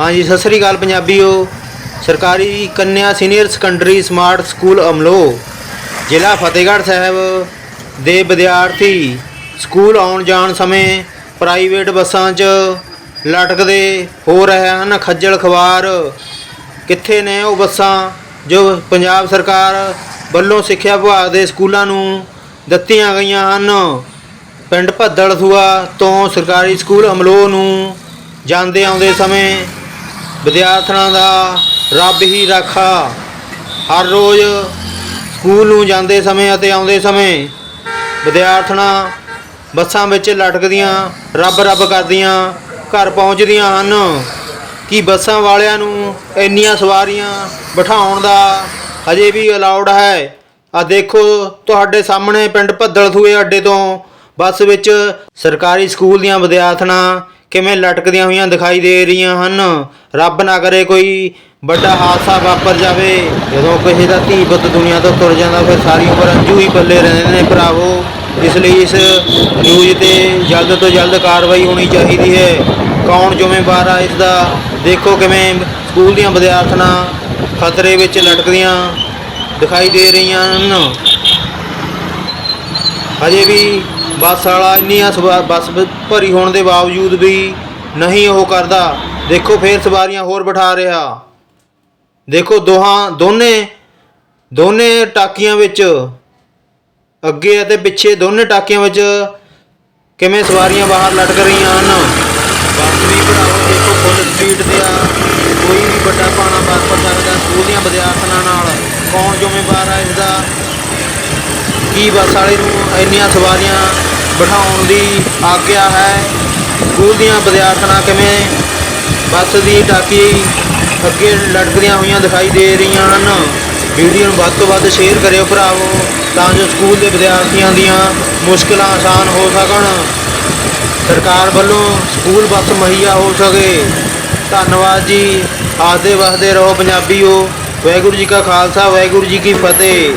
ਹਾਂਜੀ, ਸਤਿ ਸ੍ਰੀ ਅਕਾਲ ਪੰਜਾਬੀਓ। ਸਰਕਾਰੀ ਕੰਨਿਆ senior secondary smart school Amloh, ਜ਼ਿਲ੍ਹਾ ਫਤਿਹਗੜ੍ਹ ਸਾਹਿਬ ਦੇ ਵਿਦਿਆਰਥੀ ਸਕੂਲ ਆਉਣ ਜਾਣ ਸਮੇਂ ਪ੍ਰਾਈਵੇਟ ਬੱਸਾਂ 'ਚ ਲਟਕਦੇ ਹੋ ਰਹੇ ਹਨ। ਖੱਜਲ ਖਵਾਰ ਕਿੱਥੇ ਨੇ ਉਹ ਬੱਸਾਂ ਜੋ ਪੰਜਾਬ ਸਰਕਾਰ ਵੱਲੋਂ ਸਿੱਖਿਆ ਵਿਭਾਗ ਦੇ ਸਕੂਲਾਂ ਨੂੰ ਦਿੱਤੀਆਂ ਗਈਆਂ ਹਨ? ਪਿੰਡ ਭੱਦਲ ਤੋਂ ਸਰਕਾਰੀ ਸਕੂਲ ਅਮਲੋ ਨੂੰ ਜਾਂਦੇ ਆਉਂਦੇ ਸਮੇਂ ਵਿਦਿਆਰਥਣਾਂ ਦਾ ਰੱਬ ਹੀ ਰਾਖਾ। ਹਰ ਰੋਜ਼ ਸਕੂਲ ਨੂੰ ਜਾਂਦੇ ਸਮੇਂ ਅਤੇ ਆਉਂਦੇ ਸਮੇਂ ਵਿਦਿਆਰਥਣਾਂ ਬੱਸਾਂ ਵਿੱਚ ਲਟਕਦੀਆਂ, ਰੱਬ ਰੱਬ ਕਰਦੀਆਂ, ਘਰ ਪਹੁੰਚਦੀਆਂ ਹਨ ਕਿ ਬੱਸਾਂ ਵਾਲਿਆਂ ਨੂੰ ਇੰਨੀਆਂ ਸਵਾਰੀਆਂ ਬਿਠਾਉਣ ਦਾ ਹਜੇ ਵੀ ਅਲਾਉਡ ਹੈ। ਆ ਦੇਖੋ ਤੁਹਾਡੇ ਸਾਹਮਣੇ ਪਿੰਡ ਭੱਦਲਥੂਏ ਅੱਡੇ ਤੋਂ ਬੱਸ ਵਿੱਚ ਸਰਕਾਰੀ ਸਕੂਲ ਦੀਆਂ ਵਿਦਿਆਰਥਣਾਂ ਕਿਵੇਂ ਲਟਕਦੀਆਂ ਹੋਈਆਂ ਦਿਖਾਈ ਦੇ ਰਹੀਆਂ ਹਨ। ਰੱਬ ਨਾ ਕਰੇ ਕੋਈ ਵੱਡਾ ਹਾਦਸਾ ਵਾਪਰ ਜਾਵੇ। ਜਦੋਂ ਕਿਸੇ ਦਾ ਧੀ ਪੁੱਤ ਦੁਨੀਆ ਤੋਂ ਤੁਰ ਜਾਂਦਾ, ਫਿਰ ਸਾਰੀ ਉਮਰ ਅੰਜੂ ਹੀ ਪੱਲੇ ਰਹਿੰਦੇ ਨੇ ਭਰਾਵੋ। ਇਸ ਲਈ ਇਸ ਨਿਊਜ਼ ਤੇ ਜਲਦ ਤੋਂ ਜਲਦ ਕਾਰਵਾਈ ਹੋਣੀ ਚਾਹੀਦੀ ਹੈ। ਕੌਣ ਜ਼ਿੰਮੇਵਾਰ ਆ ਇਸ ਦਾ ਦੇਖੋ ਕਿਵੇਂ ਸਕੂਲ ਦੀਆਂ ਵਿਦਿਆਰਥਣਾਂ ਖਤਰੇ ਵਿੱਚ ਲਟਕਦੀਆਂ ਦਿਖਾਈ ਦੇ ਰਹੀਆਂ ਹਨ। ਅਜੇ ਵੀ ਬੱਸ ਵਾਲਾ ਇੰਨੀਆਂ ਸਵਾ- ਬੱਸ ਭ- ਭਰੀ ਹੋਣ ਦੇ ਬਾਵਜੂਦ ਵੀ ਨਹੀਂ ਉਹ ਕਰਦਾ। ਦੇਖੋ ਫੇਰ ਸਵਾਰੀਆਂ ਹੋਰ ਬਿਠਾ ਰਿਹਾ। ਦੇਖੋ ਦੋਹਾਂ, ਦੋਨੇ ਦੋਨੇ ਟਾਕੀਆਂ ਵਿੱਚ, ਅੱਗੇ ਅਤੇ ਪਿੱਛੇ ਦੋਨੇ ਟਾਕੀਆਂ ਵਿੱਚ ਕਿਵੇਂ ਸਵਾਰੀਆਂ ਬਾਹਰ ਲਟਕ ਰਹੀਆਂ ਹਨ। ਬੱਸ ਵੀ ਭਰਾਵੋ ਦੇਖੋ ਫੁੱਲ ਸਪੀਡ ਤੇ ਆ। ਕੋਈ ਵੀ ਵੱਡਾ ਪਾਣਾ ਵਾਪਰ ਸਕਦਾ ਸਕੂਲ ਦੀਆਂ ਵਿਦਿਆਰਥਣਾਂ ਨਾਲ। ਕੌਣ ਜ਼ਿੰਮੇਵਾਰ ਆ ਇਸ ਦਾ ਕੀ ਬੱਸ ਵਾਲੇ ਨੂੰ ਇੰਨੀਆਂ ਸਵਾਰੀਆਂ ਬਿਠਾਉਣ ਦੀ ਆਗਿਆ ਹੈ? ਸਕੂਲ ਦੀਆਂ ਵਿਦਿਆਰਥਣਾਂ ਕਿਵੇਂ? ਬੱਸ ਦੀ ਟਾਕੀ ਅੱਗੇ ਲਟਕਦੀਆਂ ਹੋਈਆਂ ਦਿਖਾਈ ਦੇ ਰਹੀਆਂ ਹਨ। ਵੀਡੀਓ ਨੂੰ ਵੱਧ ਤੋਂ ਵੱਧ ਸ਼ੇਅਰ ਕਰਿਓ ਭਰਾਵੋ, ਤਾਂ ਜੋ ਸਕੂਲ ਦੇ ਵਿਦਿਆਰਥੀਆਂ ਦੀਆਂ ਮੁਸ਼ਕਲਾਂ ਆਸਾਨ ਹੋ ਸਕਣ। ਸਰਕਾਰ ਵੱਲੋਂ ਸਕੂਲ ਬੱਸ ਮੁਹੱਈਆ ਹੋ ਸਕੇ। ਧੰਨਵਾਦ ਜੀ। ਆਸਦੇ ਵਸਦੇ ਰਹੋ ਪੰਜਾਬੀਓ। ਵਾਹਿਗੁਰੂ ਜੀ ਕਾ ਖਾਲਸਾ, ਵਾਹਿਗੁਰੂ ਜੀ ਕੀ ਫਤਿਹ।